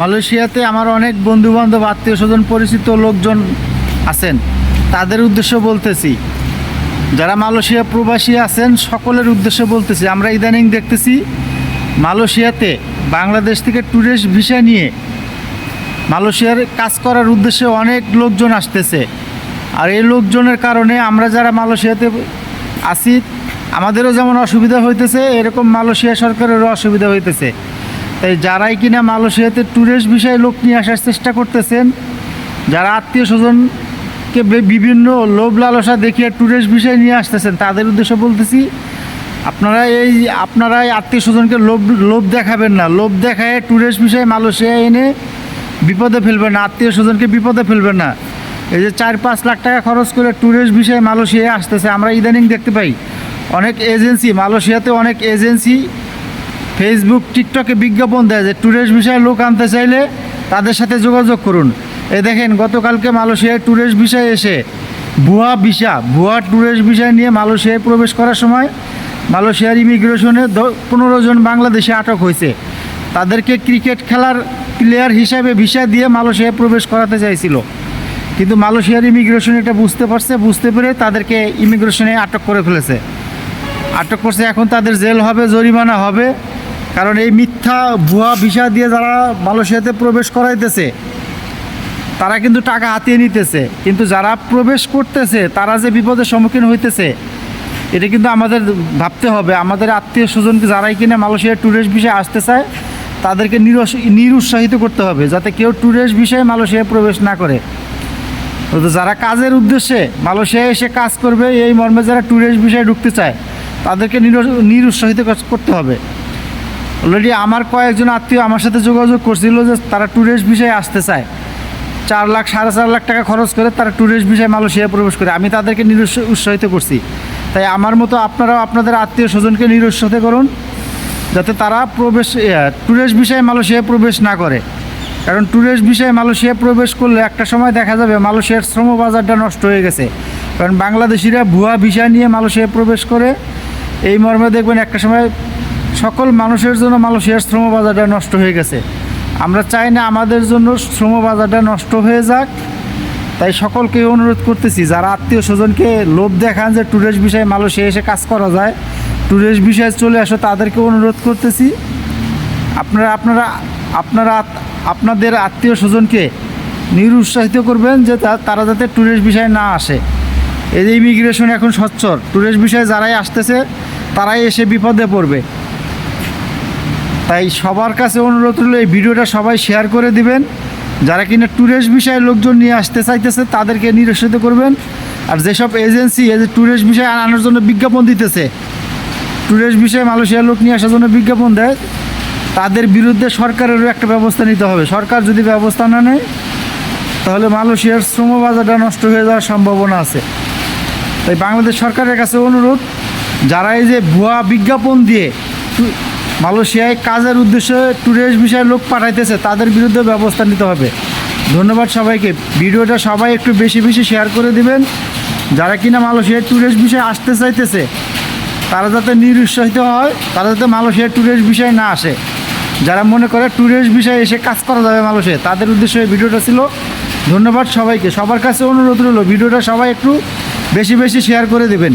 মালয়েশিয়াতে আমার অনেক বন্ধু বান্ধব আত্মীয় স্বজন পরিচিত লোকজন আছেন। তাদের উদ্দেশ্য বলতেছি, যারা মালয়েশিয়া প্রবাসী আছেন, সকলের উদ্দেশ্যে বলতেছি, আমরা ইদানিং দেখতেছি মালয়েশিয়াতে বাংলাদেশ থেকে ট্যুরিস্ট ভিসা নিয়ে মালয়েশিয়ার কাজ করার উদ্দেশ্যে অনেক লোকজন আসতেছে। আর এই লোকজনের কারণে আমরা যারা মালয়েশিয়াতে আছি, আমাদেরও যেমন অসুবিধা হইতেছে, এরকম মালয়েশিয়া সরকারেরও অসুবিধা হইতেছে। তাই যারাই কিনা মালয়েশিয়াতে ট্যুরিস্ট বিষয়ে লোক নিয়ে আসার চেষ্টা করতেছেন, যারা আত্মীয় স্বজনকে বিভিন্ন লোভ লালসা দেখিয়ে ট্যুরিস্ট বিষয় নিয়ে আসতেছেন, তাদের উদ্দেশ্যে বলতেছি, আপনারা এই আপনারা এই আত্মীয় স্বজনকে লোভ লোভ দেখাবেন না। লোভ দেখায় ট্যুরিস্ট বিষয়ে মালয়েশিয়া এনে বিপদে ফেলবেন না আত্মীয় স্বজনকে বিপদে ফেলবেন না। এই যে চার পাঁচ লাখ টাকা খরচ করে ট্যুরিস্ট বিষয়ে মালয়েশিয়ায় আসতেছে, আমরা ইদানিং দেখতে পাই, অনেক এজেন্সি মালয়েশিয়াতে অনেক এজেন্সি ফেসবুক টিকটকে বিজ্ঞাপন দেয় যে ট্যুরিস্ট বিষয়ে লোক আনতে চাইলে তাদের সাথে যোগাযোগ করুন। এ দেখেন, গতকালকে মালয়েশিয়ায় ট্যুরিস্ট বিষয়ে এসে ভুয়া ভিসা, ভুয়া ট্যুরিস্ট বিষয় নিয়ে মালয়েশিয়ায় প্রবেশ করার সময় মালয়েশিয়ার ইমিগ্রেশনে পনেরো জন বাংলাদেশে আটক হয়েছে। তাদেরকে ক্রিকেট খেলার প্লেয়ার হিসাবে ভিসা দিয়ে মালয়েশিয়ায় প্রবেশ করাতে চাইছিল। কিন্তু মালয়েশিয়ার ইমিগ্রেশন এটা বুঝতে পারছে, বুঝতে পেরে তাদেরকে ইমিগ্রেশনে আটক করে ফেলেছে। আটক করছে, এখন তাদের জেল হবে, জরিমানা হবে। কারণ এই মিথ্যা ভুয়া ভিসা দিয়ে যারা মালয়েশিয়াতে প্রবেশ করাইতেছে, তারা কিন্তু টাকা হাতিয়ে নিতেছে। কিন্তু যারা প্রবেশ করতেছে, তারা যে বিপদের সম্মুখীন হইতেছে, এটা কিন্তু আমাদের ভাবতে হবে। আমাদের আত্মীয় স্বজনকে যারাই কিনা মালয়েশিয়ার ট্যুরিস্ট বিষয়ে আসতে চায়, তাদেরকে নিরুৎসাহিত করতে হবে, যাতে কেউ ট্যুরিস্ট বিষয়ে মালয়েশিয়ায় প্রবেশ না করে। তো যারা কাজের উদ্দেশ্যে মালয়েশিয়ায় এসে কাজ করবে, এই মর্মে যারা ট্যুরিস্ট বিষয়ে ঢুকতে চায়, তাদেরকে নির- নিরুৎসাহিত করতে হবে। অলরেডি আমার কয়েকজন আত্মীয় আমার সাথে যোগাযোগ করছিল যে তারা ট্যুরিস্ট বিষয়ে আসতে চায়। চার লাখ, সাড়ে চার লাখ টাকা খরচ করে তারা ট্যুরিস্ট বিষয়ে মালয়েশিয়া প্রবেশ করে। আমি তাদেরকে নিরুৎস- উৎসাহিত করছি। তাই আমার মতো আপনারাও আপনাদের আত্মীয় স্বজনকে নিরুৎসাহিত করুন, যাতে তারা প্রবেশ ট্যুরিস্ট বিষয়ে মালয়েশিয়ায় প্রবেশ না করে। কারণ ট্যুরিস্ট বিষয়ে মালয়েশিয়ায় প্রবেশ করলে একটা সময় দেখা যাবে মালয়েশিয়ার শ্রম বাজারটা নষ্ট হয়ে গেছে। কারণ বাংলাদেশিরা ভুয়া ভিসা নিয়ে মালয়েশিয়ায় প্রবেশ করে। এই মর্মে দেখবেন একটা সময় সকল মানুষের জন্য মালয়েশিয়ার শ্রম বাজারটা নষ্ট হয়ে গেছে। আমরা চাই না আমাদের জন্য শ্রম বাজারটা নষ্ট হয়ে যাক। তাই সকলকে অনুরোধ করতেছি, যারা আত্মীয় স্বজনকে লোভ দেখান যে ট্যুরিস্ট বিষয়ে মালয়েশিয়া এসে কাজ করা যায় ট্যুরিস্ট বিষয়ে চলে আসো, তাদেরকে অনুরোধ করতেছি। আপনারা আপনারা আপনারা আপনাদের আত্মীয় স্বজনকে নিরুৎসাহিত করবেন যে তারা যাতে ট্যুরিস্ট বিষয়ে না আসে। এই যে ইমিগ্রেশন এখন স্বচ্ছর ট্যুরিস্ট বিষয়ে যারাই আসতেছে, তারাই এসে বিপদে পড়বে। তাই সবার কাছে অনুরোধ হলো এই ভিডিওটা সবাই শেয়ার করে দিবেন। যারা কিনা ট্যুরিস্ট বিষয়ে লোকজন নিয়ে আসতে চাইতেছে, তাদেরকে নিরুৎসাহিত করবেন। আর যেসব এজেন্সি এই যে ট্যুরিস্ট বিষয়ে আনার জন্য বিজ্ঞাপন দিতেছে ট্যুরিস্ট বিষয়ে মালয়েশিয়ার লোক নিয়ে আসার জন্য বিজ্ঞাপন দেয়, তাদের বিরুদ্ধে সরকারেরও একটা ব্যবস্থা নিতে হবে। সরকার যদি ব্যবস্থা না নেয়, তাহলে মালয়েশিয়ার শ্রম বাজারটা নষ্ট হয়ে যাওয়ার সম্ভাবনা আছে। তাই বাংলাদেশ সরকারের কাছে অনুরোধ, যারা এই যে ভুয়া বিজ্ঞাপন দিয়ে মালয়েশিয়ায় কাজের উদ্দেশ্যে ট্যুরিস্ট বিষয়ে লোক পাঠাইতেছে, তাদের বিরুদ্ধে ব্যবস্থা নিতে হবে। ধন্যবাদ সবাইকে। ভিডিওটা সবাই একটু বেশি বেশি শেয়ার করে দিবেন। যারা কিনা মালয়েশিয়ার ট্যুরিস্ট বিষয়ে আসতে চাইতেছে, তারা যাতে নিরুৎসাহিত হয়, তারা যাতে মালয়েশিয়ার ট্যুরিস্ট বিষয়ে না আসে। যারা মনে করে ট্যুরিস্ট বিষয়ে এসে কাজ করা যাবে মালয়েশিয়ায়, তাদের উদ্দেশ্যে ভিডিওটা ছিল। ধন্যবাদ সবাইকে। সবার কাছে অনুরোধ রইল, ভিডিওটা সবাই একটু বেশি বেশি শেয়ার করে দেবেন।